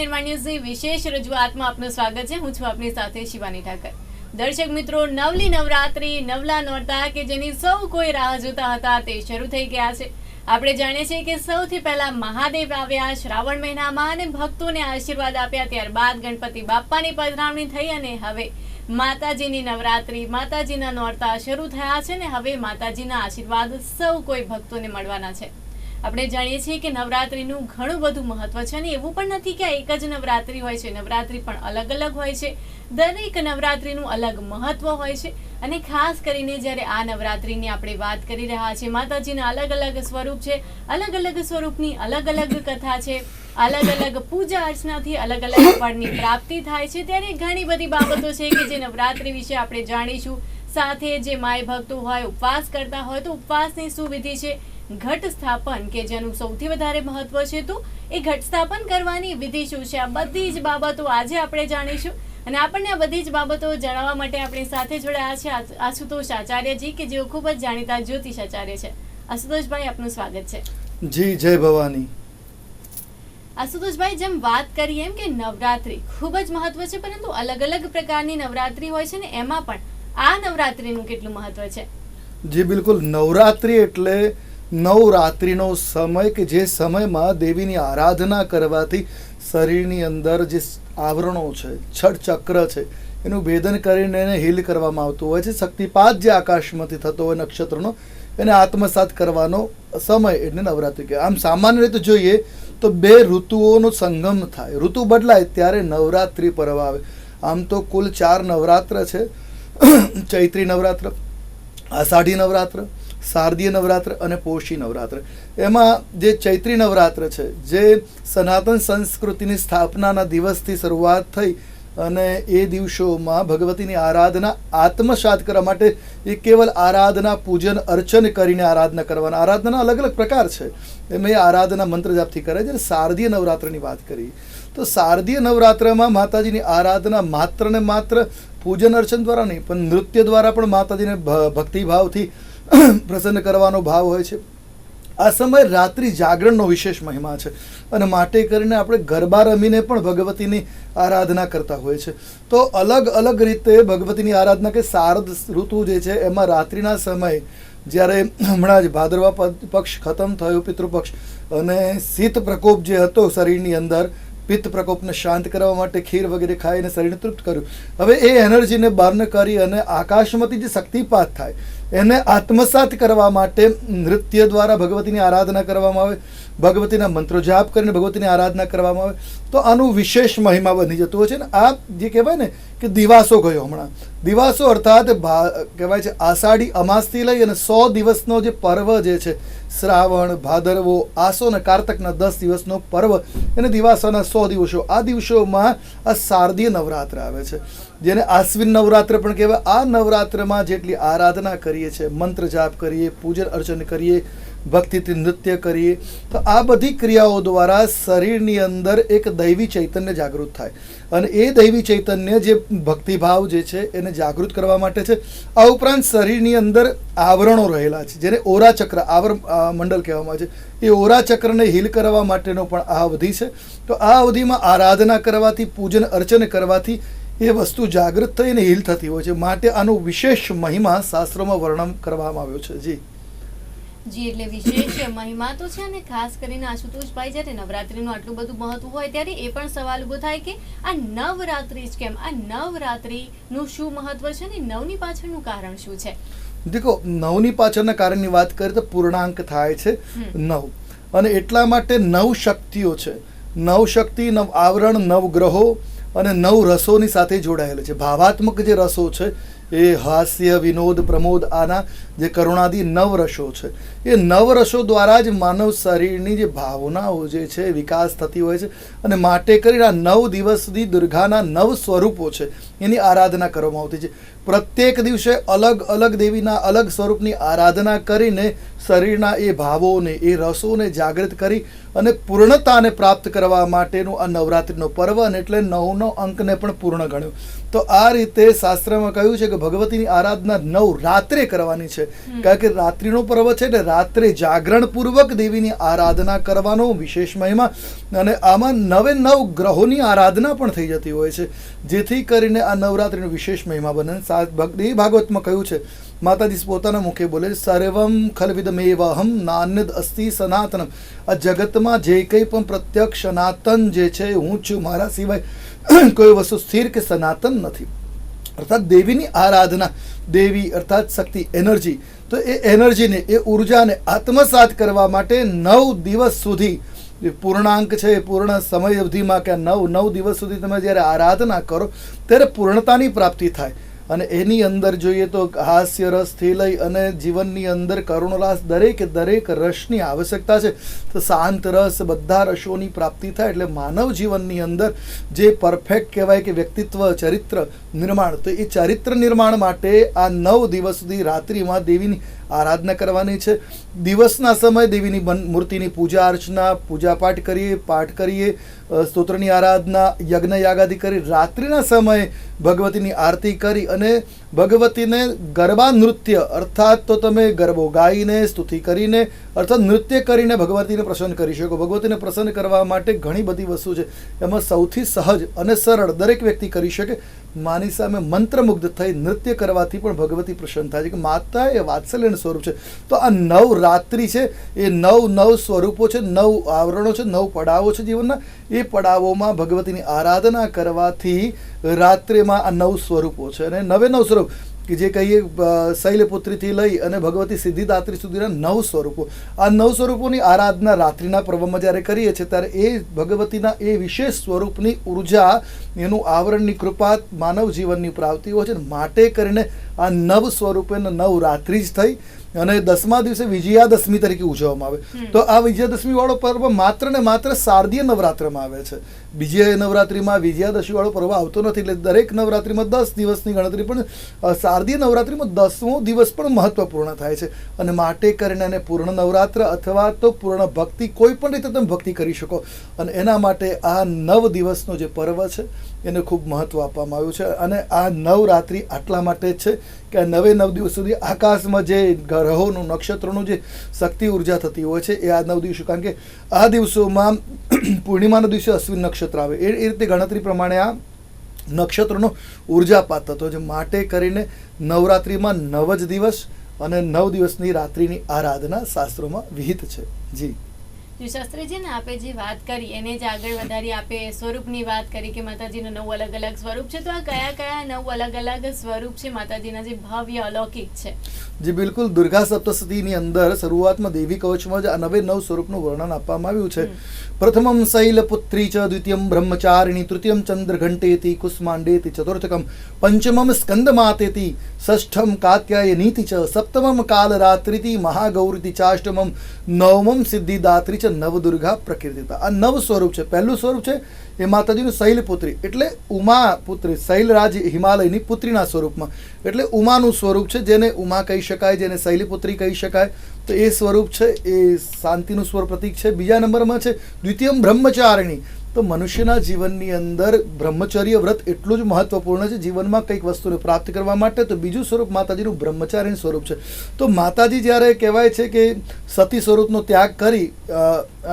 નિર્માણ ન્યૂઝની વિશેષ રજૂઆતમાં આપનું સ્વાગત છે. હું છું આપની સાથે શિવાની ઠાકર. દર્શક મિત્રો, નવલી નવરાત્રી નવલા નોરતા કે જેની સૌ કોઈ રાહ જોતા હતા તે શરૂ થઈ ગયા છે. આપણે જાણીએ છીએ કે સૌથી પહેલા મહાદેવ આવ્યા શ્રાવણ મહિનામાં અને ભક્તોને આશીર્વાદ આપ્યા ત્યારબાદ ગણપતિ બાપ્પાની પધરામણી થઈ અને હવે માતાજીની નવરાત્રી, માતાજીના નોરતા શરૂ થયા છે ને હવે માતાજીના આશીર્વાદ સૌ કોઈ ભક્તોને મળવાના છે. આપણે જાણીએ છીએ કે નવરાત્રીનું ઘણું બધું મહત્વ છે અને એવું પણ નથી કે એક જ નવરાત્રિ હોય છે. નવરાત્રિ પણ અલગ અલગ હોય છે. દરેક નવરાત્રિનું અલગ મહત્વ હોય છે અને ખાસ કરીને જ્યારે આ નવરાત્રિની આપણે વાત કરી રહ્યા છીએ, માતાજીના અલગ અલગ સ્વરૂપ છે, અલગ અલગ સ્વરૂપની અલગ અલગ કથા છે, અલગ અલગ પૂજા અર્ચનાથી અલગ અલગ ફળની પ્રાપ્તિ થાય છે. ત્યારે ઘણી બધી બાબતો છે કે જે નવરાત્રિ વિશે આપણે જાણીશું. સાથે જે માય ભક્તો હોય, ઉપવાસ કરતા હોય તો ઉપવાસની શું વિધિ છે. ઘટ સ્થાપન કે જેનું સૌથી વધારે મહત્વ છે તો એ ઘટ સ્થાપન કરવાની વિધિ શું છે? આ બધી જ બાબતો આજે આપણે જાણીશું. અને આપણને આ બધી જ બાબતો જણાવવા માટે આપણી સાથે જોડાયા છે આશુતોષ આચાર્યજી કે જેઓ ખૂબ જ જાણીતા જ્યોતિષ આચાર્ય છે. આશુતોષભાઈ આપનું સ્વાગત છે. જી જય ભવાની. આશુતોષભાઈ જેમ વાત કરીએ એમ કે નવરાત્રી ખૂબ જ મહત્વ છે પરંતુ અલગ અલગ પ્રકારની નવરાત્રી હોય છે ને એમાં પણ આ નવરાત્રીનું કેટલું મહત્વ છે? જી બિલકુલ. નવરાત્રિ એટલે નવરાત્રિનો સમય કે જે સમયમાં દેવીની આરાધના કરવાથી શરીરની અંદર જે આવરણો છે છડ ચક્ર છે, એનું ભેદન કરીને એને હીલ કરવામાં આવતું હોય છે. શક્તિપાત જે આકાશમાંથી થતો હોય નક્ષત્રનો, એને આત્મસાત કરવાનો સમય એટલે નવરાત્રિ કહેવાય. આમ સામાન્ય રીતે જોઈએ તો બે ઋતુઓનો સંગમ થાય. ઋતુ બદલાય ત્યારે નવરાત્રિ પર્વ આવે. આમ તો કુલ ચાર નવરાત્ર છે. ચૈત્રી નવરાત્ર, આષાઢી નવરાત્ર શારદીય નવરાત્ર અને પોષી નવરાત્ર. એમાં જે ચૈત્રી નવરાત્ર છે, જે સનાતન સંસ્કૃતિની સ્થાપનાના દિવસથી શરૂઆત થઈ અને એ દિવસોમાં ભગવતીની આરાધના આત્મસાત કરવા માટે એ કેવલ આરાધના, પૂજન, અર્ચન કરીને આરાધના કરવાના. આરાધના અલગ અલગ પ્રકાર છે. એમાં એ આરાધના મંત્ર જાપથી કરે જ્યારે શારદીય નવરાત્રની વાત કરી તો શારદીય નવરાત્રમાં માતાજીની આરાધના માત્ર ને માત્ર પૂજન અર્ચન દ્વારા નહીં, પણ નૃત્ય દ્વારા પણ માતાજીને ભક્તિભાવથી પ્રસન્ન કરવાનો ભાવ હોય છે. આ સમય રાત્રિ જાગરણનો વિશેષ મહિમા છે અને માટે કરીને આપણે ગરબા રમીને પણ ભગવતીની આરાધના કરતા હોય છે. તો અલગ અલગ રીતે ભગવતીની આરાધના કે શારદ ઋતુ જે છે એમાં રાત્રિના સમય જ્યારે હમણાં જ ભાદરવા પક્ષ ખતમ થયો પિતૃપક્ષ અને શીત પ્રકોપ જે હતો શરીરની અંદર પિત્ત પ્રકોપને શાંત કરવા માટે ખીર વગેરે ખાઈને શરીરને તૃપ્ત કર્યું. હવે એ એનર્જીને બર્ન કરી અને આકાશમાંથી જે શક્તિપાત થાય એને આત્મસાત કરવા માટે નૃત્ય દ્વારા ભગવતીની આરાધના કરવામાં આવે. ભગવતીના મંત્રો જાપ કરીને ભગવતીની આરાધના કરવામાં આવે, તો આનું વિશેષ મહિમા બની જતું હોય છે ને, આ જે કહેવાય ને કે દિવાસો ગયો હમણાં. દિવાસો અર્થાત ભા- કહેવાય છે, આષાઢી અમાસથી લઈ અને સો દિવસનો જે પર્વ જે છે, શ્રાવણ, ભાદરવો, આસો અને કારતકના દસ દિવસનો પર્વ, એને દિવાસાના સો દિવસો. આ દિવસોમાં આ શારદીય નવરાત્ર આવે છે. જેને આશ્વિન નવરાત્ર પણ કહેવાય. આ નવરાત્રમાં જેટલી આરાધના કરીએ છીએ, મંત્ર જાપ કરીએ, પૂજન અર્ચન કરીએ ભક્તિથી નૃત્ય કરીએ તો આ બધી ક્રિયાઓ દ્વારા શરીરની અંદર એક દૈવી ચૈતન્ય જાગૃત થાય. અને એ દૈવી ચૈતન્ય જે ભક્તિભાવ જે છે, એને જાગૃત કરવા માટે છે. આ ઉપરાંત શરીરની અંદર આવરણો રહેલા છે, જેને ઓરા ચક્ર આવર મંડળ કહેવામાં આવે છે. એ ઓરા ચક્રને હીલ કરવા માટેનો પણ આ અવધિ છે. તો આ અવધિમાં આરાધના કરવાથી, પૂજન અર્ચન કરવાથી એ વસ્તુ જાગૃત થઈને હીલ થતી હોય છે. માટે આનો વિશેષ મહિમા શાસ્ત્રોમાં વર્ણન કરવામાં આવ્યો છે. જી. જી એટલે વિશેષ મહિમા તો છે અને ખાસ કરીને આશુતોષભાઈ જ્યારે નવરાત્રીનું આટલું બધું મહત્વ હોય ત્યારે એ પણ સવાલ ઊભો થાય કે આ નવરાત્રી જ કેમ? આ નવરાત્રીનું શું મહત્વ છે અને નવની પાછળનું કારણ શું છે? દેખો નવની પાછળના કારણની વાત કરીએ તો પૂર્ણાંક થાય છે નવ. અને એટલા માટે નવ શક્તિઓ છે. નવ શક્તિ નવ આવરણ નવ ગ્રહો અને નવ રસોની સાથે જોડાયેલ છે. ભાવાત્મક જે રસો છે એ હાસ્ય, વિનોદ, પ્રમોદ આના જે કરુણાદી નવરસો છે. એ નવરસો દ્વારા જ માનવ શરીરની જે ભાવનાઓ જે છે, વિકાસ થતી હોય છે અને માટે કરીને આ નવ દિવસ દુર્ગાના નવ સ્વરૂપો છે. એની આરાધના કરવામાં આવતી છે. પ્રત્યેક દિવસે અલગ અલગ દેવીના અલગ સ્વરૂપની આરાધના કરીને શરીરના એ ભાવોને એ રસોને જાગૃત કરી અને પૂર્ણતાને પ્રાપ્ત કરવા માટેનું આ નવરાત્રિનો પર્વ અને એટલે નવનો અંકને પણ પૂર્ણ ગણ્યો. તો આ રીતે શાસ્ત્રમાં કહ્યું છે કે ભગવતીની આરાધના નવ રાત્રે કરવાની છે. કારણ કે રાત્રિનો પર્વ છે એટલે રાત્રે જાગરણપૂર્વક દેવીની આરાધના કરવાનો વિશેષ મહિમા અને આમાં નવે નવ ગ્રહોની આરાધના પણ થઈ જતી હોય છે. જેથી કરીને આ નવરાત્રિનો વિશેષ મહિમા બને. ભક્તિ ભાગવતમાં કહ્યું છે, માતાજી પોતાના મુખે બોલે, સર્વમ ખલવિદમેવહમ નાન્યદ અસ્તિ સનાતનમ. આ જગતમાં જે કંઈ પણ પ્રત્યક્ષ સનાતન જે છે, હું છું મારા સિવાય કોઈ વસ્તુ સ્થિર કે સનાતન નથી. અર્થાત દેવીની આરાધના, દેવી અર્થાત શક્તિ, એનર્જી. તો એ એનર્જીને, એ ઉર્જાને આત્મસાત કરવા માટે નવ દિવસ સુધી પૂર્ણાંક છે, પૂર્ણ સમય અવધિમાં કે નવ નવ દિવસ સુધી તમે જ્યારે આરાધના કરો, ત્યારે પૂર્ણતાની પ્રાપ્તિ થાય. અને એની અંદર જોઈએ તો હાસ્ય રસથી લઈ અને જીવનની અંદર કરુણરસ દરેક દરેક રસની આવશ્યકતા છે. તો શાંત રસ બધા રસોની પ્રાપ્તિ થાય એટલે માનવ જીવનની અંદર જે પરફેક્ટ કહેવાય કે વ્યક્તિત્વ, ચરિત્ર નિર્માણ, તો એ ચરિત્ર નિર્માણ માટે આ નવ દિવસ સુધી રાત્રિમાં દેવીની આરાધના કરવાની છે. દિવસના સમય દેવીની મૂર્તિની પૂજા અર્ચના, પૂજાપાઠ કરીએ, પાઠ કરીએ સ્તોત્રની આરાધના યજ્ઞ યાગાદી કરી રાત્રિના સમયે ભગવતીની આરતી કરી અને ભગવતીને ગરબા નૃત્ય અર્થાત તો તમે ગરબો ગાઈને, સ્તુતિ કરીને, અર્થાત નૃત્ય કરીને ભગવતીને પ્રસન્ન કરી શકો. ભગવતીને પ્રસન્ન કરવા માટે ઘણી બધી વસ્તુ છે. એમાં સૌથી સહજ અને સરળ દરેક વ્યક્તિ કરી શકે. માની સામે મંત્રમુગ્ધ થઈ નૃત્ય કરવાથી પણ ભગવતી પ્રસન્ન થાય છે. કે માતા એ વાત્સલ્યનું સ્વરૂપ છે. તો આ નવ રાત્રિ છે. એ નવ નવ સ્વરૂપો છે, નવ આવરણો છે, નવ પડાવો છે જીવનના. એ પડાવોમાં ભગવતીની આરાધના કરવાથી રાત્રેમાં આ નવ સ્વરૂપો છે. અને નવે નવ સ્વરૂપ કે જે કહીએ શૈલપુત્રીથી લઈ અને ભગવતી સિદ્ધિદાત્રી સુધીના નવ સ્વરૂપો. આ નવ સ્વરૂપોની આરાધના રાત્રિના પર્વમાં જ્યારે કરીએ છીએ, ત્યારે એ ભગવતીના એ વિશેષ સ્વરૂપની ઊર્જા, એનું આવરણની કૃપા, માનવ જીવનની પ્રાપ્તિ હોય છે. માટે કરીને આ નવ સ્વરૂપે નવ રાત્રિ જ થઈ અને દસમા દિવસે વિજયાદશમી તરીકે ઉજવવામાં આવે. તો આ વિજયાદશમી વાળો પર્વ માત્ર ને માત્ર શારદીય નવરાત્રમાં આવે છે. બીજી નવરાત્રિમાં વિજયાદશમી વાળો પર્વ આવતો નથી એટલે દરેક નવરાત્રિમાં દસ દિવસની ગણતરી પણ શારદીય નવરાત્રિમાં દસમો દિવસ પણ મહત્વપૂર્ણ થાય છે. અને માટે કરીને એને પૂર્ણ નવરાત્ર અથવા તો પૂર્ણ ભક્તિ કોઈ પણ રીતે તમે ભક્તિ કરી શકો. અને એના માટે આ નવ દિવસનો જે પર્વ છે એને ખૂબ મહત્વ આપવામાં આવ્યું છે. અને આ નવરાત્રિ આટલા માટે જ છે કે નવે નવ દિવસ સુધી આકાશમાં જે ગ્રહોનું, નક્ષત્રોનું જે શક્તિ ઊર્જા થતી હોય છે, એ આ નવ દિવસો, કારણ કે આ દિવસોમાં પૂર્ણિમાના દિવસે અશ્વિન નક્ષત્ર આવે. એ રીતે ગણતરી પ્રમાણે આ નક્ષત્રનો ઉર્જાપાત થતો છે. માટે કરીને નવરાત્રિમાં નવ જ દિવસ અને નવ દિવસની રાત્રિની આરાધના શાસ્ત્રોમાં વિહિત છે. જી. જે શાસ્ત્રીજી ને આપે જે વાત કરી એને જ આગળ વધારી આપે સ્વરૂપની વાત કરી કે માતાજીના નવ અલગ અલગ સ્વરૂપ છે. તો આ કયા કયા નવ અલગ અલગ સ્વરૂપ છે માતાજીના જે ભવ્ય અલૌકિક છે? જે બિલકુલ દુર્ગા સપ્તસતીની અંદર શરૂઆતમાં દેવી કવચમાં જ આ નવે નવ સ્વરૂપનું વર્ણન આપવામાં આવ્યું છે. પ્રથમમ શૈલપુત્રી ચ દ્વિતીયમ બ્રહ્મચારિણી તૃતીયમ ચંદ્રઘંટેતિ કુષ્માંડેતિ ચતુર્થકમ પંચમમ સ્કંદમાતેતિ ષષ્ઠમ કાત્યાયનીતિ ચ સપ્તમમ કાલરાત્રિતિ મહાગૌરીતિ ચાષ્ટમમ નવમમ સિદ્ધિદાત્રી ચ નવદુર્ગા પ્રકીર્તિતા. આ નવ સ્વરૂપ છે. પહેલું સ્વરૂપ છે એ માતાજીનું શૈલપુત્રી એટલે ઉમા પુત્રી, શૈલરાજ હિમાલયની પુત્રીના સ્વરૂપમાં. એટલે ઉમાનું સ્વરૂપ છે જેને ઉમા કહી શકાય, જેને શૈલીપુત્રી કહી શકાય. તો એ સ્વરૂપ છે, એ શાંતિનું સ્વર પ્રતીક છે. બીજા નંબરમાં છે દ્વિતીયમ બ્રહ્મચારિણી. તો મનુષ્યના જીવનની અંદર બ્રહ્મચર્ય વ્રત એટલું જ મહત્વપૂર્ણ છે, જીવનમાં કંઈક વસ્તુને પ્રાપ્ત કરવા માટે તો બીજું સ્વરૂપ માતાજીનું બ્રહ્મચારીનું સ્વરૂપ છે. તો માતાજી જ્યારે કહેવાય છે કે સતી સ્વરૂપનો ત્યાગ કરી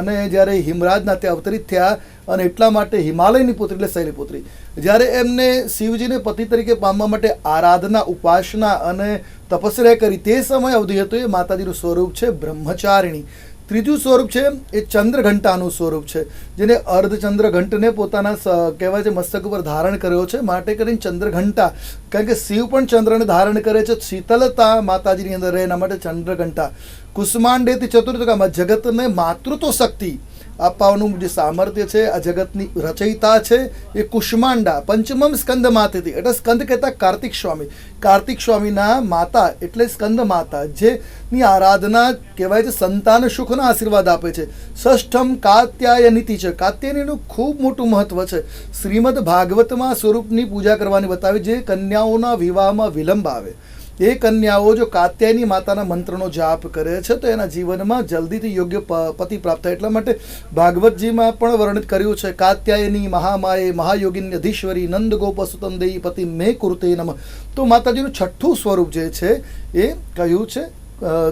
અને જ્યારે હિમરાજના ત્યાં અવતરિત થયા અને એટલા માટે હિમાલયની પુત્રી એટલે શૈલીપુત્રી જ્યારે એમને શિવજીને પતિ તરીકે પામવા માટે આરાધના, ઉપાસના અને તપસ્યા કરી તે સમય અવધિ હતો, એ માતાજીનું સ્વરૂપ છે બ્રહ્મચારિણી. ત્રીજું સ્વરૂપ છે, એ ચંદ્રઘંટાનું સ્વરૂપ છે, જેને અર્ધચંદ્રઘંટને પોતાના કહેવાય છે, મસ્તક ઉપર ધારણ કર્યો છે. માટે કરીને ચંદ્રઘંટા, કારણ કે શિવ પણ ચંદ્રને ધારણ કરે છે. શીતલતા માતાજીની અંદર રહે, એના માટે ચંદ્રઘંટા. કુષ્માંડેથી ચતુર્થકામાં જગતને માતૃત્વ શક્તિ આપવાનું જે સામર્થ્ય છે, આ જગતની રચયિતા છે, એ કુષ્માંડા, પંચમમ સ્કંદ માતેથી એટલે સ્કંદ કહેતા કાર્તિક સ્વામી. કાર્તિક સ્વામીના માતા એટલે સ્કંદ માતા જેની આરાધના કહેવાય છે, સંતાન સુખના આશીર્વાદ આપે છે. ષષ્ઠમ કાત્યાયનીતિ છે. કાત્યાયનીનું ખૂબ મોટું મહત્વ છે. શ્રીમદ ભાગવતમાં સ્વરૂપની પૂજા કરવાની બતાવે જે કન્યાઓના વિવાહમાં વિલંબ આવે. એ કન્યાઓ જો કાત્યાયની માતાના મંત્રનો જાપ કરે છે, તો એના જીવનમાં જલ્દીથી યોગ્ય પતિ પ્રાપ્ત થાય. એટલા માટે ભાગવતજીમાં પણ વર્ણિત કર્યું છે, કાત્યાયની મહામાએ મહાયોગિની અધીશ્વરી નંદ ગોપસુતમ દેઈ પતિ મે કુરતે નમ. તો માતાજીનું છઠ્ઠું સ્વરૂપ જે છે, એ કહ્યું છે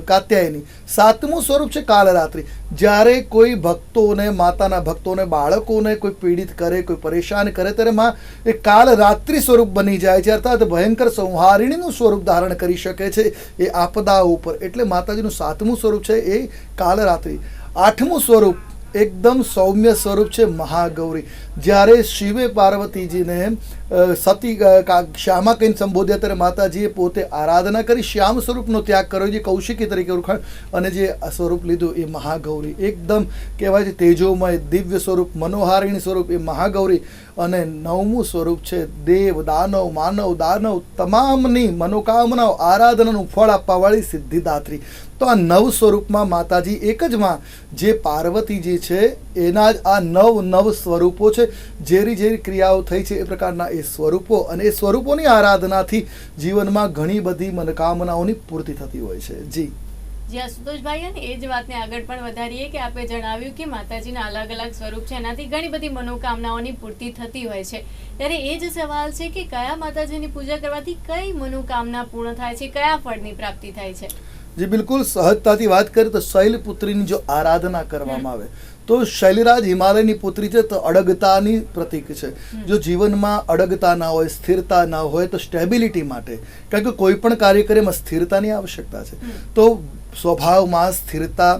કાત્યાયની. સાતમું સ્વરૂપ છે કાલરાત્રિ. જ્યારે કોઈ ભક્તોને, માતાના ભક્તોને, બાળકોને કોઈ પીડિત કરે, કોઈ પરેશાન કરે, ત્યારે માં એ કાલરાત્રિ સ્વરૂપ બની જાય છે. અર્થાત ભયંકર સંહારિણીનું સ્વરૂપ ધારણ કરી શકે છે એ આપદા ઉપર. એટલે માતાજીનું સાતમું સ્વરૂપ છે એ કાલરાત્રિ. આઠમું સ્વરૂપ એકદમ સૌમ્ય સ્વરૂપ છે મહાગૌરી. જ્યારે શિવે પાર્વતીજીને સતી શ્યામા કહીને સંબોધ્યા ત્યારે માતાજીએ પોતે આરાધના કરી શ્યામ સ્વરૂપનો ત્યાગ કર્યો, જે કૌશિકી તરીકે ઓળખાણ, અને જે સ્વરૂપ લીધું એ મહાગૌરી. એકદમ કહેવાય છે તેજોમય, દિવ્ય સ્વરૂપ, મનોહારિણી સ્વરૂપ એ મહાગૌરી, અને નવમું સ્વરૂપ છે દેવ, દાનવ, માનવ, દાનવ, તમામની મનોકામનાઓ, આરાધનાનું ફળ આપવાવાળી સિદ્ધિદાત્રી. તો આ નવ સ્વરૂપમાં માતાજી એક જ માં. જે પાર્વતીજી છે, એના જ આ નવ નવ સ્વરૂપો છે. જેરી જેરી ક્રિયાઓ થઈ છે એ પ્રકારના એ સ્વરૂપો અને એ સ્વરૂપોની આરાધનાથી જીવનમાં ઘણી બધી મનોકામનાઓની પૂર્તિ થતી હોય છે. જી. જી આશુતોષભાઈ અને એ જ વાતને આગળ પણ વધારીએ કે આપે જણાવ્યું કે માતાજીના અલગ અલગ સ્વરૂપ છે. એનાથી ઘણી બધી મનોકામનાઓની પૂર્તિ થતી હોય છે. ત્યારે એ જ સવાલ છે કે કયા માતાજીની પૂજા કરવાથી કઈ મનોકામના પૂર્ણ થાય છે? કયા ફળની પ્રાપ્તિ થાય છે? જે બિલકુલ સહજતાથી વાત કરીએ તો શૈલપુત્રીની જો આરાધના કરવામાં આવે તો શૈલરાજ હિમાલયની પુત્રી છે તો અડગતાની પ્રતીક છે. જો જીવનમાં અડગતા ના હોય સ્થિરતા ના હોય તો સ્ટેબિલિટી માટે કારણ કે કોઈ પણ કાર્ય કરે એમાં સ્થિરતાની આવશ્યકતા છે. તો સ્વભાવમાં સ્થિરતા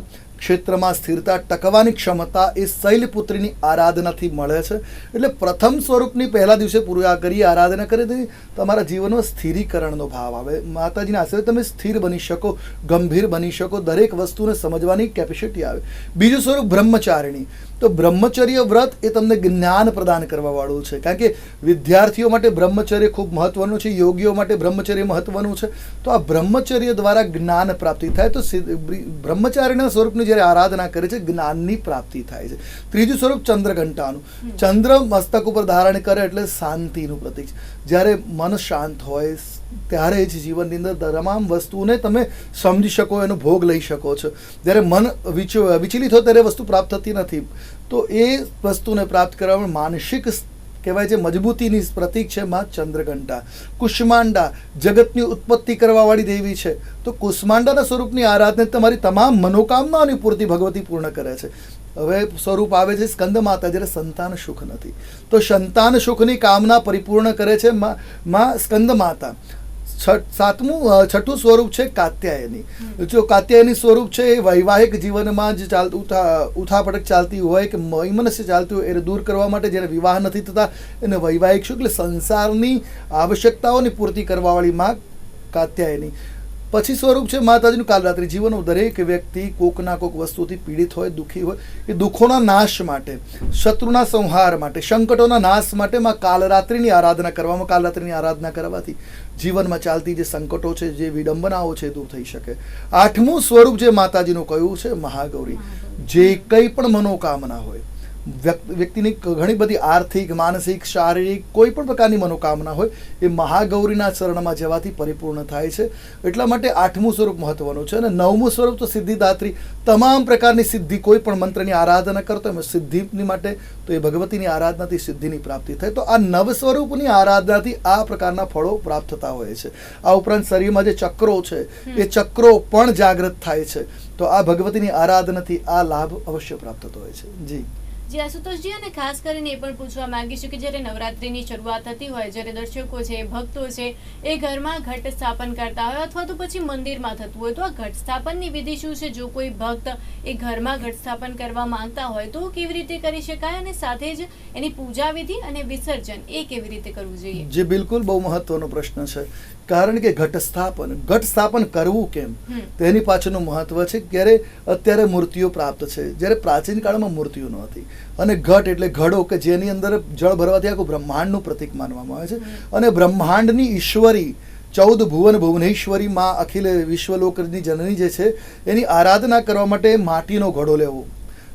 ક્ષેત્રમાં સ્થિરતા ટકવાની ક્ષમતા એ શૈલપુત્રીની આરાધનાથી મળે છે. એટલે પ્રથમ સ્વરૂપની પહેલા દિવસે પૂજા કરી આરાધના કરી દે તમારા જીવનમાં સ્થિરીકરણનો ભાવ આવે. માતાજીના આશરે તમે સ્થિર બની શકો, ગંભીર બની શકો, દરેક વસ્તુને સમજવાની કેપેસિટી આવે. બીજું સ્વરૂપ બ્રહ્મચારિણી. તો બ્રહ્મચર્ય વ્રત એ તમને જ્ઞાન પ્રદાન કરવા વાળું છે. કારણ કે વિદ્યાર્થીઓ માટે બ્રહ્મચર્ય ખૂબ મહત્વનું છે યોગીઓ માટે બ્રહ્મચર્ય મહત્વનું છે. તો આ બ્રહ્મચર્ય દ્વારા જ્ઞાન પ્રાપ્તિ થાય તો બ્રહ્મચારીના સ્વરૂપની જ્યારે આરાધના કરે છે જ્ઞાનની પ્રાપ્તિ થાય છે. ત્રીજું સ્વરૂપ ચંદ્રઘંટાનું. ચંદ્ર મસ્તક ઉપર ધારણ કરે એટલે શાંતિનું પ્રતીક છે. જ્યારે મન શાંત હોય ત્યારે જ જીવનની અંદર તમામ વસ્તુને તમે સમજી શકો, એનો ભોગ લઈ શકો છો. જ્યારે મન વિચ, વિચલિત હોય ત્યારે વસ્તુ પ્રાપ્ત થતી નથી. તો એ વસ્તુને પ્રાપ્ત કરવા માનસિક કહેવાય છે, મજબૂતીની પ્રતીક છે માં ચંદ્રઘંટા. કુષ્માંડા જગતની ઉત્પત્તિ કરવાવાળી દેવી છે. તો કુષ્માંડાના સ્વરૂપની આરાધના તમારી તમામ મનોકામનાઓની પૂર્તિ ભગવતી પૂર્ણ કરે છે. હવે સ્વરૂપ આવે છે સ્કંદ માતા, જ્યારે સંતાન સુખ નથી. તો સંતાન સુખની કામના પરિપૂર્ણ કરે છે માં સ્કંદ માતા. સાતમું છઠ્ઠું સ્વરૂપ છે કાત્યાયની. જો કાત્યાયની સ્વરૂપ છે એ વૈવાહિક જીવનમાં જ ચાલતું ઉઠા ઉઠાપટક ચાલતી હોય કે મૈમનસ્ય ચાલતી હોય, એને દૂર કરવા માટે જેને વિવાહ નથી થતા, એને વૈવાહિક શું? એટલે સંસારની આવશ્યકતાઓની પૂર્તિ કરવાવાળી માં કાત્યાયની. પછી સ્વરૂપ છે માતાજીનું કાલરાત્રિ. જીવનનો દરેક વ્યક્તિ કોકના કોક વસ્તુથી પીડિત હોય, દુઃખી હોય, એ દુઃખોના નાશ માટે, શત્રુના સંહાર માટે, સંકટોના નાશ માટે માં કાલરાત્રિની આરાધના કરવામાં, કાલરાત્રિની આરાધના કરવાથી જીવનમાં ચાલતી જે સંકટો છે, જે વિડંબનાઓ છે દૂર થઈ શકે. આઠમું સ્વરૂપ જે માતાજીનું કહ્યું છે, મહાગૌરી. જે કંઈ પણ મનોકામના હોય વ્યક્તિની ઘણી બધી આર્થિક માનસિક શારીરિક કોઈ પણ પ્રકારની મનોકામના હોય એ મહાગૌરીના ચરણમાં જવાથી પરિપૂર્ણ થાય છે. એટલા માટે આઠમું સ્વરૂપ મહત્વનું છે અને નવમું સ્વરૂપ તો સિદ્ધિદાત્રી. તમામ પ્રકારની સિદ્ધિ કોઈ પણ મંત્રની આરાધના કરતો એમાં સિદ્ધિની માટે તો એ ભગવતીની આરાધનાથી સિદ્ધિની પ્રાપ્તિ થાય. તો આ નવ સ્વરૂપની આરાધનાથી આ પ્રકારના ફળો પ્રાપ્ત થતા હોય છે. આ ઉપરાંત શરીરમાં જે ચક્રો છે એ ચક્રો પણ જાગૃત થાય છે. તો આ ભગવતીની આરાધનાથી આ લાભ અવશ્ય પ્રાપ્ત થતો હોય છે. જી. જી આશુતોષજી અને ખાસ કરીને એ પણ પૂછવા માંગીશું કે જ્યારે નવરાત્રિની શરૂઆત થતી હોય, જ્યારે દર્શકો છે, ભક્તો છે, એ ઘરમાં ઘટ સ્થાપન કરતા હોય અથવા તો પછી મંદિરમાં થતું હોય, તો આ ઘટ સ્થાપનની વિધિ શું છે? જો કોઈ ભક્ત એ ઘરમાં ઘટ સ્થાપન કરવા માંગતા હોય, તો કેવી રીતે કરી શકાય અને સાથે જ એની પૂજા વિધિ અને વિસર્જન એ કેવી રીતે કરવું જોઈએ? જે, બિલકુલ બહુ મહત્વનો પ્રશ્ન છે. કારણ કે ઘટ સ્થાપન ઘટ સ્થાપન કરવું કેમ? તેની પાછળનું મહત્વ છે ક્યારે અત્યારે મૂર્તિઓ પ્રાપ્ત છે જ્યારે પ્રાચીન કાળમાં મૂર્તિઓ નહોતી અને ઘટ એટલે ઘડો કે જેની અંદર જળ ભરવાથી આખું બ્રહ્માંડનું પ્રતીક માનવામાં આવે છે. અને બ્રહ્માંડની ઈશ્વરી ચૌદ ભુવન ભુવનેશ્વરી માં અખિલ વિશ્વલોકની જનની જે છે એની આરાધના કરવા માટે માટીનો ઘડો લેવો.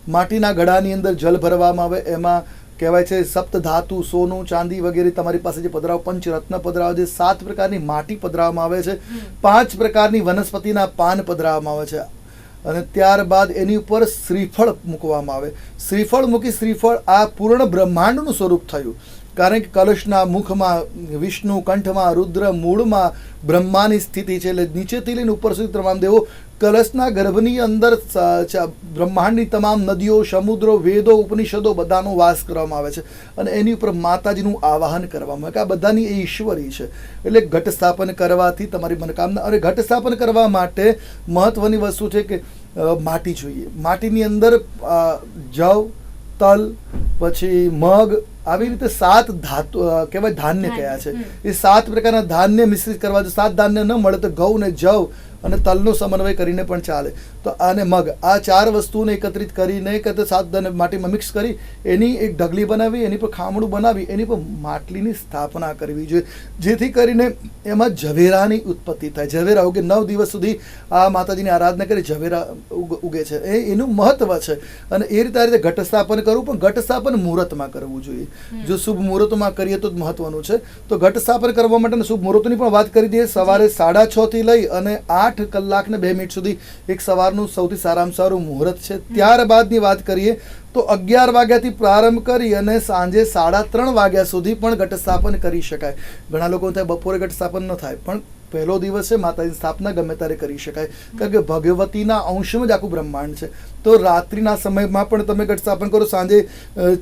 માટીના ઘડાની અંદર જલ ભરવામાં આવે એમાં કહેવાય છે સપ્ત ધાતુ સોનું ચાંદી વગેરે તમારી પાસે જે પધરાવ પંચરત્ન પધરાવ છે સાત પ્રકારની માટી પધરાવવામાં આવે છે. પાંચ પ્રકારની વનસ્પતિના પાન પધરાવવામાં આવે છે. અને ત્યારબાદ એની ઉપર શ્રીફળ મૂકવામાં આવે. શ્રીફળ મૂકી શ્રીફળ આ પૂર્ણ બ્રહ્માંડનું સ્વરૂપ થયું. કારણ કે કલશના મુખમાં વિષ્ણુ કંઠમાં રુદ્ર મૂળમાં બ્રહ્માની સ્થિતિ છે એટલે નીચેથી લઈને ઉપર સુધી તમામ દેવો કલશના ગર્ભની અંદર બ્રહ્માંડની તમામ નદીઓ સમુદ્રો વેદો ઉપનિષદો બધાનો વાસ કરવામાં આવે છે અને એની ઉપર માતાજીનું આવાહન કરવામાં આવે કે આ બધાની એ ઈશ્વરી છે. એટલે ઘટ સ્થાપન કરવાથી તમારી મનોકામના અને ઘટ સ્થાપન કરવા માટે મહત્વની વસ્તુ છે કે માટી જોઈએ. માટીની અંદર જવ તલ પછી મગ આવી રીતે સાત ધાતુ કહેવાય ધાન્ય કયા છે. એ સાત પ્રકારના ધાન્ય મિશ્રિત કરવા જો સાત ધાન્ય ન મળે તો ઘઉં ને જવ અને તલનો સમન્વય કરીને પણ ચાલે. તો આને મગ આ ચાર વસ્તુને એકત્રિત કરીને કે સાત ધાન્ય માટીમાં મિક્સ કરી એની એક ઢગલી બનાવી એની પર ખામણું બનાવી એની પર માટલીની સ્થાપના કરવી જોઈએ. જેથી કરીને એમાં ઝવેરાની ઉત્પત્તિ થાય. ઝવેરા ઉગે નવ દિવસ સુધી આ માતાજીની આરાધના કરી ઝવેરા ઉગ- છે. એ એનું મહત્વ છે. અને એ રીતે આ રીતે ઘટ સ્થાપન કરવું પણ ઘટ સ્થાપન મુહૂર્તમાં કરવું જોઈએ. જો શુભ મુહૂર્તમાં કરીએ તો જ મહત્વનું છે. તો ઘટ સ્થાપન કરવા માટે શુભ મુહૂર્તની પણ વાત કરી દઈએ. સવારે સાડા છ થી લઈ અને આઠ કલાક ને બે મિનિટ સુધી એક સવારનું સૌથી સારામાં સારું મુહૂર્ત છે. ત્યારબાદની વાત કરીએ તો અગિયાર વાગ્યાથી પ્રારંભ કરી અને સાંજે સાડા ત્રણ વાગ્યા સુધી પણ ઘટ સ્થાપન કરી શકાય. ઘણા લોકો થાય બપોરે ઘટ સ્થાપન ન થાય, પણ પહેલો દિવસ છે, માતાજીની સ્થાપના ગમે ત્યારે કરી શકાય. કારણ કે ભગવતીના અંશમાં જ આખું બ્રહ્માંડ છે. તો રાત્રિના સમયમાં પણ તમે ઘટ સ્થાપન કરો. સાંજે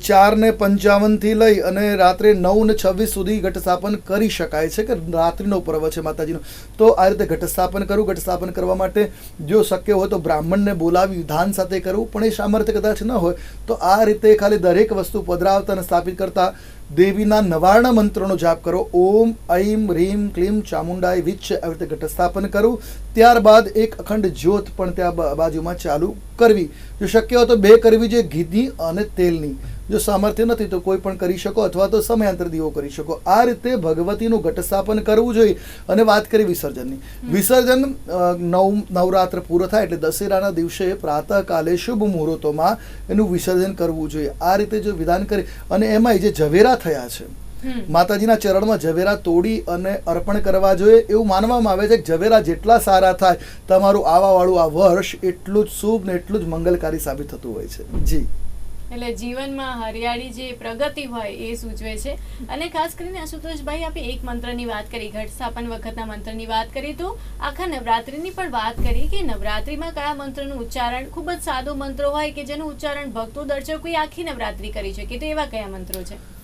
ચાર ને પંચાવનથી લઈ અને રાત્રે નવ ને છવ્વીસ સુધી ઘટ સ્થાપન કરી શકાય છે કે રાત્રિનો પર્વ છે માતાજીનો. તો આ રીતે ઘટસ્થાપન કરું. કરવું ઘટ કરવા માટે જો શક્ય હોય તો બ્રાહ્મણને બોલાવી વિધાન સાથે કરવું, પણ એ સામર્થ્ય કદાચ ન હોય તો આ રીતે ખાલી દરેક વસ્તુ પધરાવતા અને સ્થાપિત કરતા દેવીના નવાર્ણ મંત્રનો જાપ કરો. ઓમ ઐમ રીમ, ક્લીમ, ચામુંડાય, વિચ્છ, આવી રીતે ઘટસ્થાપન કરવું ત્યારબાદ એક અખંડ જ્યોત પણ ત્યાં બાજુમાં ચાલુ કરવી. જો શક્ય હોય તો બે કરવી જોઈએ ઘીની અને તેલની. જો સામર્થ્ય નથી તો કોઈ પણ કરી શકો અથવા તો સમયાંતર દીવો કરી શકો. આ રીતે ભગવતીનું ઘટસ્થાપન કરવું જોઈએ. અને વાત કરી વિસર્જનની. વિસર્જન નવ નવરાત્ર પૂરો થાય એટલે દશેરાના દિવસે પ્રાતઃકાલે શુભ મુહૂર્તોમાં એનું વિસર્જન કરવું જોઈએ. આ રીતે જો વિધાન કરે અને એમાંય જે ઝવેરા થયા છે. માતાજીના ચરણમાં ઝવેરા તોડી અને અર્પણ કરવા જોઈએ એવું માનવામાં આવે છે કે ઝવેરા જેટલા સારા થાય તમારું આવાવાળું આ વર્ષ એટલું જ શુભ ને એટલું જ મંગલકારી સાબિત થતું હોય છે. જી. એટલે જીવનમાં હરિયાળી જે પ્રગતિ હોય એ સૂચવે છે. અને ખાસ કરીને આશુતોષભાઈ આપણે એક મંત્રની વાત કરી ઘટ સ્થાપન વખતના મંત્રની વાત કરી તો આખા નવરાત્રિની પણ વાત કરી કે નવરાત્રિમાં કયા મંત્રનું ઉચ્ચારણ ખૂબ જ સાદો મંત્ર હોય કે જેનું ઉચ્ચારણ ભક્તો દર્શકોએ આખી નવરાત્રિ કરી શકે તો એવા કયા મંત્રો છે?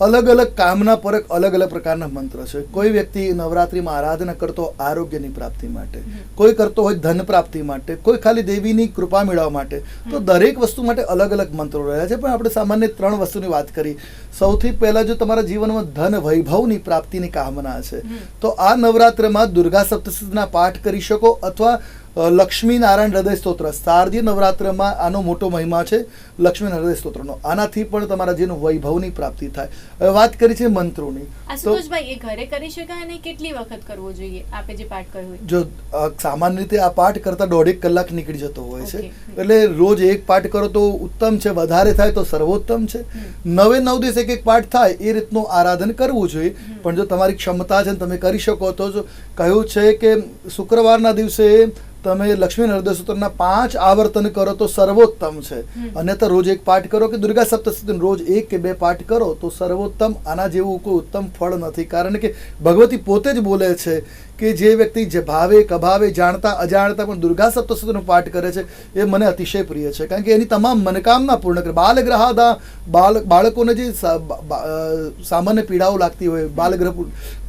અલગ અલગ કામના પરક અલગ અલગ પ્રકારના મંત્ર છે. કોઈ વ્યક્તિ નવરાત્રિમાં આરાધના કરતો આરોગ્યની પ્રાપ્તિ માટે કોઈ કરતો હોય ધન પ્રાપ્તિ માટે કોઈ ખાલી દેવીની કૃપા મેળવવા માટે તો દરેક વસ્તુ માટે અલગ અલગ મંત્રો રહ્યા છે. પણ આપણે સામાન્ય ત્રણ વસ્તુની વાત કરી. સૌથી પહેલાં જો તમારા જીવનમાં ધન વૈભવની પ્રાપ્તિની કામના છે તો આ નવરાત્રમાં દુર્ગા સપ્તશતીના પાઠ કરી શકો અથવા અ, લક્ષ્મી નારાયણ હૃદય સ્તોત્ર. શારદીય નવરાત્રમાં આનો મોટો મહિમા છે લક્ષ્મી હૃદય સ્તોત્રનો. આનાથી પણ તમારા જેનું વૈભવની પ્રાપ્તિ થાય. હવે વાત કરી છે મંત્રોની. આશુતોષભાઈ એ ઘરે કરી શકાય અને કેટલી વખત કરવો જોઈએ? આપે જે પાઠ કર્યો જો સામાન્ય રીતે આ પાઠ કરતા દોઢેક કલાક નીકળી જતો હોય છે. એટલે રોજ એક પાઠ કરો તો ઉત્તમ છે વધારે થાય તો સર્વોત્તમ છે. નવે નવ દિવસ એક એક પાઠ થાય એ રીતનું આરાધન કરવું જોઈએ. પણ જો તમારી ક્ષમતા છે તમે કરી શકો તો જો કહ્યું છે કે શુક્રવારના દિવસે તમે લક્ષ્મી હૃદય સૂત્રના પાંચ આવર્તન કરો તો સર્વોત્તમ છે. અન્યથા રોજ એક પાઠ કરો કે દુર્ગા સપ્તશતી રોજ એક કે બે પાઠ કરો તો સર્વોત્તમ. આના જેવું કોઈ ઉત્તમ ફળ નથી. કારણ કે ભગવતી પોતે જ બોલે છે કે જે વ્યક્તિ જે ભાવે કભાવે જાણતા અજાણતા પણ દુર્ગા સપ્તશતીનો પાઠ કરે છે એ મને અતિશય પ્રિય છે. કારણ કે એની તમામ મનકામના પૂર્ણ કરે. બાલગ્રહાદા બાળ બાળકોને જે સામાન્ય પીડાઓ લાગતી હોય બાલગ્રહ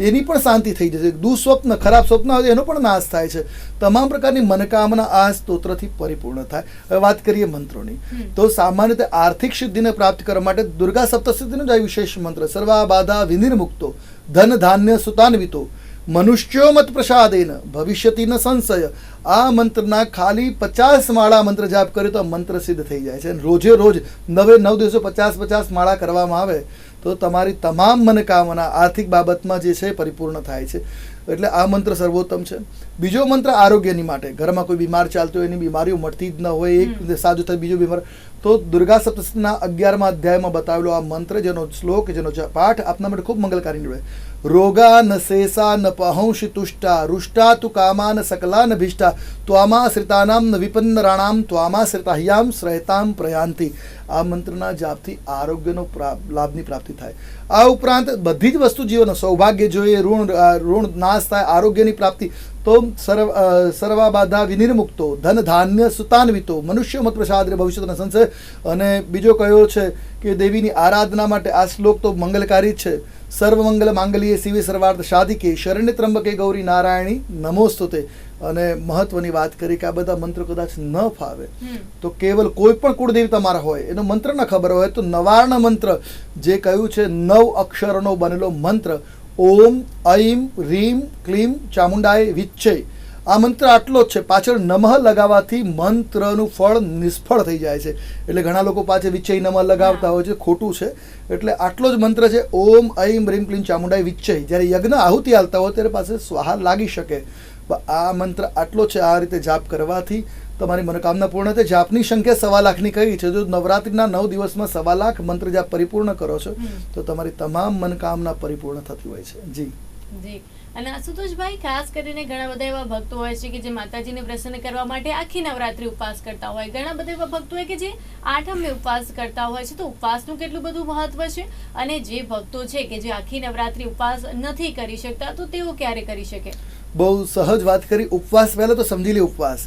એની પણ શાંતિ થઈ જશે. દુઃસ્વપ્ન ખરાબ સ્વપ્ન હોય એનો પણ નાશ થાય છે. તમામ પ્રકારની મનકામના આ સ્તોત્રથી પરિપૂર્ણ થાય. હવે વાત કરીએ મંત્રોની. તો સામાન્ય રીતે આર્થિક સિદ્ધિને પ્રાપ્ત કરવા માટે દુર્ગા સપ્તશતીનો જ આ વિશેષ મંત્ર સર્વા બાધા વિનિર્મુક્તો ધન ધાન્ય સુતાન્વિતો મનુષ્યો મત પ્રસાદેન ભવિષ્યતિ ન સંશય આ મંત્રના ખાલી પચાસ માળા મંત્ર જાપ કર્યો તો મંત્ર સિદ્ધ થઈ જાય છે અને રોજે રોજ નવે નવ દિવસો પચાસ પચાસ માળા કરવામાં આવે તો તમારી તમામ મનોકામના આર્થિક બાબતમાં જે છે પરિપૂર્ણ થાય છે એટલે આ મંત્ર સર્વોત્તમ છે. બીજો મંત્ર આરોગ્યની માટે. ઘરમાં કોઈ બીમાર ચાલતો હોય એની બીમારીઓ મળતી જ ન હોય એક સાજુ થાય બીજો બીમાર. તો દુર્ગા સપ્તના અગિયારમાં અધ્યાયમાં બતાવેલો આ મંત્ર જેનો શ્લોક જેનો પાઠ આપના માટે ખૂબ મંગલકારી નીવડે. રોગા ન શેષા ન પહંશ તુષ્ટા રુષ્ટા તુ કામા ન સકલા ન ભીષ્ટા ત્વામાશ્રિતાનામ ન વિપન્નરાણામ ત્વામાશ્રિતાહ્યામ શ્રયતામ પ્રયાંતિ આ મંત્રના જાપથી આરોગ્યનો લાભની પ્રાપ્તિ થાય. આ ઉપરાંત બધી જ વસ્તુ જીવન, સૌભાગ્ય જોઈએ, ઋણ ઋણ નાશ થાય, આરોગ્યની પ્રાપ્તિ, તો સર્વ સર્વાબાધા સર્વા બાધા વિનિર્મુક્તો, ધન ધાન્ય સુતાન્વિતો, મનુષ્ય મત પ્રસાદ ભવિષ્યના સંશય અને બીજો કયો છે કે દેવીની આરાધના માટે આ શ્લોક તો મંગલકારી જ છે. સર્વમંગલ માંગલ્ય શિવે સર્વાર્થ સાધિકે, શરણ્ય ત્રંબકે ગૌરી નારાયણી નમોસ્તુતે. અને મહત્વની વાત કરી કે આ બધા મંત્ર કદાચ ન ફાવે. તો કેવલ કોઈ પણ કુળદેવી તમારા હોય એનો મંત્ર ન ખબર હોય તો નવાર્ણ મંત્ર જે કહ્યું છે નવ અક્ષરનો બનેલો મંત્ર ઓમ ઐમ રીમ ક્લીમ ચામુંડાય વિચ્છય. આ મંત્ર આટલો જ છે. પાછળ નમઃ લગાવવાથી મંત્રનું ફળ નિષ્ફળ થઈ જાય છે. એટલે ઘણા લોકો પાછળ વિચ્છય નમઃ લગાવતા હોય છે. ખોટું છે. એટલે આટલો જ મંત્ર છે. ઓમ ઐમ રીમ ક્લીમ ચામુંડાય વિચ્છય. જ્યારે યજ્ઞ આહુતિ હાલતા હોય ત્યારે પાસે સ્વાહા લાગી શકે. આ મંત્ર આટલો છે આ રીતે જાપ કરવાથી તમારી મનોકામના પૂર્ણ થાય. જાપની સંખ્યા સવા લાખની કહી છે? જો નવરાત્રિના નવ દિવસમાં સવા લાખ મંત્ર જાપ પરિપૂર્ણ કરો છો તો તમારી તમામ મનોકામના પરિપૂર્ણ થતી હોય છે. જી. જી. અને આશુતોષભાઈ ખાસ કરીને ઘણા બધા એવા ભક્તો હોય છે કે જે માતાજીને પ્રસન્ન કરવા માટે આખી નવરાત્રી ઉપવાસ કરતા હોય. ઘણા બધા એવા ભક્તો હોય કે જે આઠમને ઉપવાસ કરતા હોય છે. તો ઉપવાસનું કેટલું બધું મહત્વ છે? અને જે ભક્તો છે કે જે આખી નવરાત્રી ઉપવાસ નથી કરી શકતા તો તેઓ ક્યારે કરી શકે? બહુ સહજ વાત કરી ઉપવાસ પહેલા તો સમજી લે ઉપવાસ.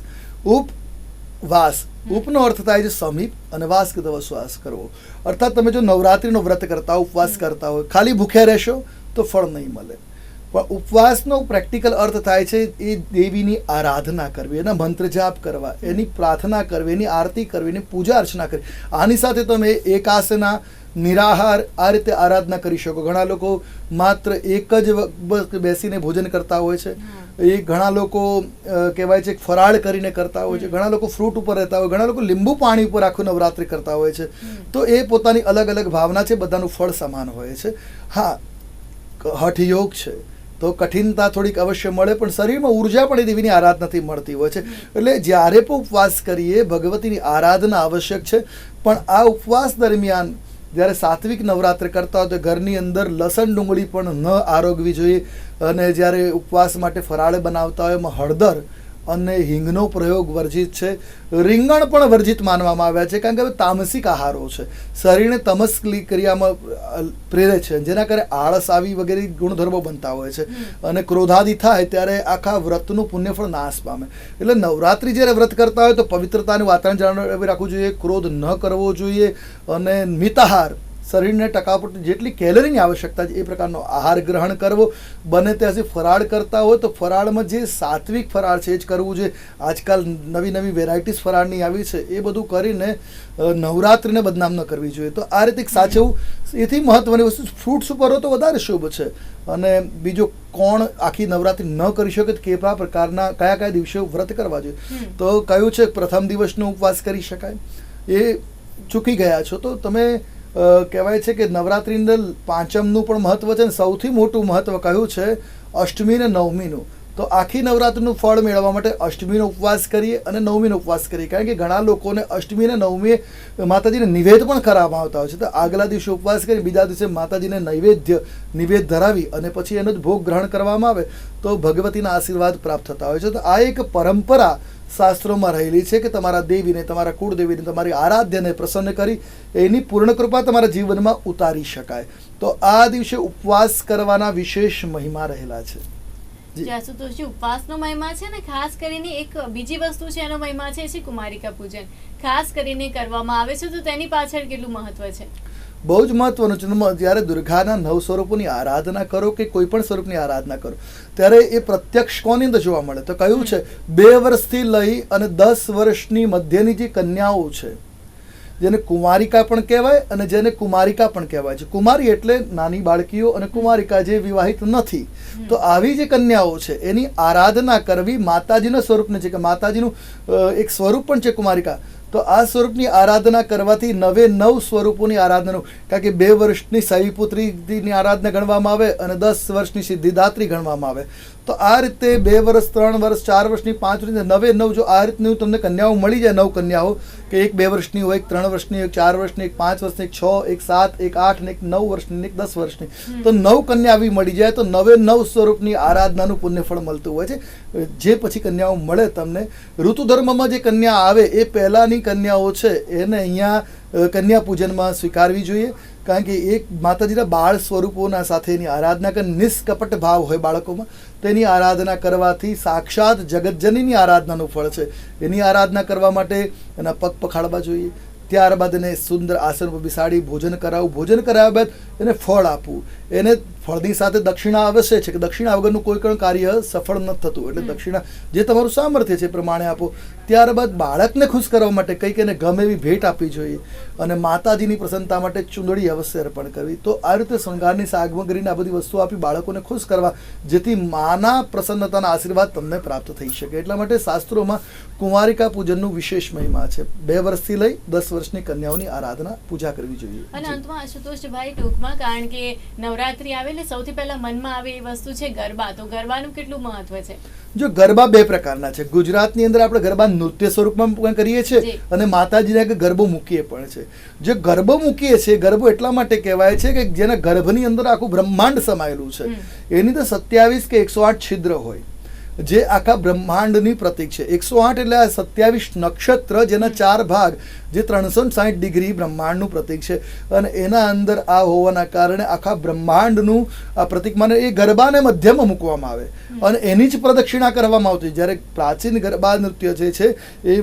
ઉપ વાસ. ઉપનો અર્થ થાય છે સમીપ અને વાસ કે તવો શ્વાસ કરવો. અર્થાત તમે જો નવરાત્રિનો વ્રત કરતા ઉપવાસ કરતા હોય ખાલી ભૂખ્યા રહેશો તો ફળ નહીં મળે. પણ ઉપવાસનો પ્રેક્ટિકલ અર્થ થાય છે એ દેવીની આરાધના કરવી એના મંત્ર જાપ કરવા એની પ્રાર્થના કરવી એની આરતી કરવી એની પૂજા અર્ચના કરવી. આની સાથે તમે એકાસના નિરાહાર આ રીતે આરાધના કરી શકો. ઘણા લોકો માત્ર એક જ બેસીને ભોજન કરતા હોય છે. એ ઘણા લોકો કહેવાય છે ફરાળ કરીને કરતા હોય છે. ઘણા લોકો ફ્રૂટ ઉપર રહેતા હોય ઘણા લોકો લીંબુ પાણી ઉપર આખું નવરાત્રિ કરતા હોય છે. તો એ પોતાની અલગ અલગ ભાવના છે બધાનું ફળ સમાન હોય છે. હા હઠયોગ હઠ યોગ છે. તો કઠિનતા થોડીક અવશ્ય મળે પણ શરીરમાં ઊર્જા પણ એ દેવીની આરાધનાથી મળતી હોય છે. એટલે જ્યારે પણ ઉપવાસ કરીએ ભગવતીની આરાધના આવશ્યક છે. પણ આ ઉપવાસ દરમિયાન જ્યારે સાત્વિક નવરાત્ર કરતા હોય તો ઘરની અંદર લસણ ડુંગળી પણ ન આરોગવી જોઈએ. અને જ્યારે ઉપવાસ માટે ફરાળ બનાવતા હોય એમાં હળદર અને હિંગનો પ્રયોગ વર્જિત છે. રીંગણ પણ વર્જિત માનવામાં આવ્યા છે કારણ કે તામસિક આહારો છે. શરીરને તમસ્કલી ક્રિયામાં પ્રેરે છે જેના કારણે આળસ આવી વગેરે ગુણધર્મો બનતા હોય છે. અને ક્રોધાદિ થાય ત્યારે આખા વ્રતનું પુણ્યફળ નાશ પામે. એટલે નવરાત્રિ જ્યારે વ્રત કરતા હોય તો પવિત્રતાનું વાતાવરણ જાળવી રાખવું જોઈએ ક્રોધ ન કરવો જોઈએ અને મિતાહાર શરીરને ટકાવટ જેટલી કેલરીની આવશ્યકતા છે એ પ્રકારનો આહાર ગ્રહણ કરવો. બને ત્યાં સુધી ફરાળ કરતા હોય તો ફરાળમાં જે સાત્વિક ફરાળ છે એ જ કરવું જોઈએ. આજકાલ નવી નવી વેરાયટીઝ ફરાળની આવી છે એ બધું કરીને નવરાત્રિને બદનામ ન કરવી જોઈએ. તો આ રીતે સાચવું એથી મહત્વની વસ્તુ ફ્રૂટ્સ ઉપર તો વધારે શુભ છે. અને બીજો કોણ આખી નવરાત્રિ ન કરી શકે તો કેવા પ્રકારના કયા કયા દિવસે વ્રત કરવા જોઈએ? તો કયું છે પ્રથમ દિવસનો ઉપવાસ કરી શકાય? એ ચૂકી ગયા છો. તો તમે કહેવાય છે કે નવરાત્રિની અંદર પાંચમનું પણ મહત્વ છે અને સૌથી મોટું મહત્વ કયું છે? અષ્ટમી ને નવમીનું. તો આખી નવરાત્રિનું ફળ મેળવવા માટે અષ્ટમીનો ઉપવાસ કરીએ અને નવમીનો ઉપવાસ કરીએ. કારણ કે ઘણા લોકોને અષ્ટમી અને નવમીએ માતાજીને નિવેદ પણ કરવામાં આવતા હોય છે. તો આગલા દિવસે ઉપવાસ કરી બીજા દિવસે માતાજીને નૈવેદ્ય નિવેદ ધરાવી અને પછી એનો જ ભોગ ગ્રહણ કરવામાં આવે તો ભગવતીના આશીર્વાદ પ્રાપ્ત થતા હોય છે. તો આ એક પરંપરા શાસ્ત્રોમાં રહેલી છે કે તમારા દેવીને, તમારા કુળદેવીને, તમારી આરાધ્યને પ્રસન્ન કરી એની પૂર્ણ કૃપા તમારા જીવનમાં ઉતારી શકાય. તો આ દિવસે ઉપવાસ કરવાના વિશેષ મહિમા રહેલા છે. જી. જે ઉપવાસનો મહિમા છે ને? ખાસ કરીને એક બીજી વસ્તુ છે એનો મહિમા છે છે કુમારિકા પૂજન. ખાસ કરીને કરવામાં આવે છે તો તેની પાછળ કેટલું મહત્વ છે? બહુ જ મહત્વનું છે. જ્યારે દુર્ગાના નવ સ્વરૂપોની આરાધના કરો કે કોઈ પણ સ્વરૂપની આરાધના કરો ત્યારે એ પ્રત્યક્ષ કોની અંદર જોવા મળે? તો કયું છે બે વર્ષથી લઈ અને દસ વર્ષની મધ્યની જે કન્યાઓ છે જેને કુમારિકા પણ કહેવાય અને જેને કુમારિકા પણ કહેવાય છે. કુમારી એટલે નાની બાળકીઓ અને કુમારિકા જે વિવાહિત નથી. તો આવી જે કન્યાઓ છે, એની આરાધના કરવી માતાજીના સ્વરૂપને છે કે માતાજીનું એક સ્વરૂપ પણ છે કુમારિકા. તો આ સ્વરૂપની આરાધના કરવાથી નવે નવ સ્વરૂપોની આરાધના કારણ કે બે વર્ષની સહીપુત્રીની આરાધના ગણવામાં આવે અને દસ વર્ષની સિદ્ધિદાત્રી ગણવામાં આવે. તો આ રીતે બે વર્ષ, ત્રણ વર્ષ, ચાર વર્ષની, પાંચ વર્ષની નવે નવ જો આ રીતની તમને કન્યાઓ મળી જાય, નવ કન્યાઓ, કે એક બે વર્ષની હોય, એક ત્રણ વર્ષની એક ચાર વર્ષની, એક પાંચ વર્ષની, એક છ, એક સાત, એક આઠ, ને એક નવ વર્ષની એક દસ વર્ષની. તો નવ કન્યા આવી મળી જાય, તો નવે નવ સ્વરૂપની આરાધનાનું પુણ્યફળ મળતું હોય છે. જે પછી કન્યાઓ મળે તમને ઋતુ ધર્મમાં જે કન્યા આવે, એ પહેલાંની કન્યાઓ છે, એને અહીંયા કન્યા પૂજનમાં સ્વીકારવી જોઈએ. કારણ કે એક માતાજીના બાળ સ્વરૂપોના સાથે એની આરાધના કે નિષ્કપટ ભાવ હોય બાળકોમાં તેની આરાધના કરવાથી સાક્ષાત જગતજનીની આરાધનાનું ફળ છે. એની આરાધના કરવા માટે એના પગ પખાડવા જોઈએ. ત્યારબાદ એને સુંદર આસન પર બેસાડી ભોજન કરાવવું ભોજન કરાવ્યા બાદ એને ફળ આપવું. એને ફળની સાથે દક્ષિણા અવશ્ય છે કે દક્ષિણા વગરનું કોઈ પણ કાર્ય સફળ નથી થતું. એટલે દક્ષિણા જે તમારું સામર્થ્ય છે એ પ્રમાણે આપો. ત્યારબાદ બાળકને ખુશ કરવા માટે કંઈક એને ગમે એવી ભેટ આપવી જોઈએ અને માતાજીની પ્રસન્નતા માટે ચૂંદડી અવશ્ય અર્પણ કરવી. તો આ રીતે શૃંગારની સાગમગરીને આ બધી વસ્તુઓ આપી બાળકોને ખુશ કરવા જેથી માના પ્રસન્નતાના આશીર્વાદ તમને પ્રાપ્ત થઈ શકે. એટલા માટે શાસ્ત્રોમાં કુંવારિકા પૂજનનું વિશેષ મહિમા છે. બે વર્ષથી લઈ દસ વર્ષની કન્યાઓની આરાધના પૂજા કરવી જોઈએ. અને અંતમાં આશુતોષભાઈ ટૂંકમાં કારણ કે નવરાત્રી આવે એટલે સૌથી પહેલા મનમાં આવે એ વસ્તુ છે ગરબા. તો ગરબાનું કેટલું મહત્વ છે? જો ગરબા બે પ્રકારના છે. ગુજરાતની અંદર આપણે ગરબા નૃત્ય સ્વરૂપમાં પણ કરીએ છીએ અને માતાજીને ગરબો મૂકીએ પણ છે. જે ગરબો મૂકીએ છીએ ગરબો એટલા માટે કહેવાય છે કે જેના ગર્ભની અંદર આખું બ્રહ્માંડ સમાયેલું છે. એની તો સત્યાવીસ કે એકસો આઠ છિદ્ર હોય. જે આખા બ્રહ્માંડની પ્રતિક છે. એકસો આઠ એટલે આ સત્યાવીસ નક્ષત્ર, જેના ચાર ભાગ, જે ત્રણસો સાઠ ડિગ્રી બ્રહ્માંડનું પ્રતિક છે. અને એના અંદર આ હોવાના કારણે આખા બ્રહ્માંડનું આ પ્રતિક, માને એ ગરબાને મધ્યમાં મૂકવામાં આવે. અને એની જ પ્રદક્ષિણા કરવામાં આવતી જ્યારે પ્રાચીન ગરબા નૃત્ય જે છે, એ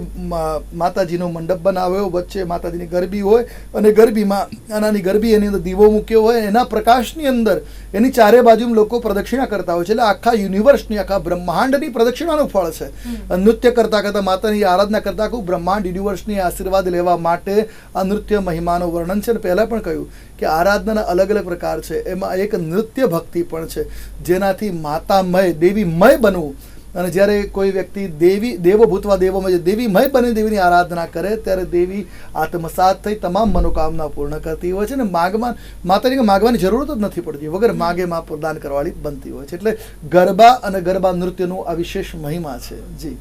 માતાજીનો મંડપ બનાવ્યો, વચ્ચે માતાજીની ગરબી હોય અને ગરબીમાં નાની ગરબી એની અંદર દીવો મૂક્યો હોય, એના પ્રકાશની અંદર એની ચારે બાજુ લોકો પ્રદક્ષિણા કરતા હોય છે. એટલે આખા યુનિવર્સની, આખા બ્રહ્માંડની પ્રદક્ષિણાનું ફળ છે. નૃત્ય કરતા કરતા માતાની આરાધના કરતા આખું બ્રહ્માંડ યુનિવર્સની આશીર્વાદ લેવા માટે આ નૃત્ય મહિમાનું વર્ણન છે. અને પહેલાં પણ કહ્યું કે આરાધનાના અલગ અલગ પ્રકાર છે. એમાં એક નૃત્ય ભક્તિ પણ છે. જેનાથી માતામય દેવીમય બનવું અને જ્યારે કોઈ વ્યક્તિ દેવી દેવો ભૂતવા દેવોમાં જે દેવીમય બની દેવીની આરાધના કરે ત્યારે દેવી આત્મસાત થઈ તમામ મનોકામના પૂર્ણ કરતી હોય છે અને માગમાં માતાજીને માગવાની જરૂર જ નથી પડતી. વગર માગે માં પ્રદાન કરવાની બનતી હોય છે. એટલે ગરબા અને ગરબા નૃત્યનું આ વિશેષ મહિમા છે. જી.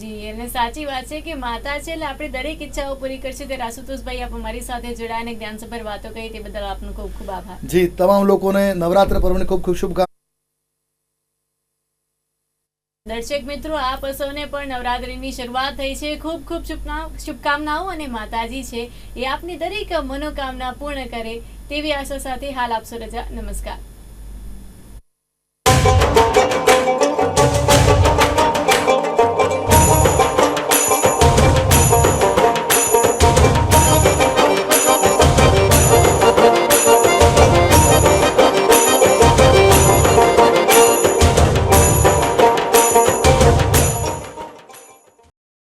જી અને સાચી વાત છે કે માતા છે એટલે આપણે દરેક ઈચ્છાઓ પૂરી કરશે તે રાસુતોષભાઈ આપ અમારી સાથે જોડાઈને જ્ઞાનસભર વાતો કહી તે બદલ આપનો ખૂબ ખૂબ આભાર. જી તમામ લોકોને નવરાત્ર પર્વની ખૂબ ખૂબ શુભકામના. દર્શક મિત્રો, આપ સૌને પણ નવરાત્રિની શરૂઆત થઈ છે. ખૂબ ખૂબ શુભકામનાઓ અને માતાજી છે. એ આપની દરેક મનોકામના પૂર્ણ કરે તેવી આશા સાથે હાલ આપશો રજા નમસ્કાર.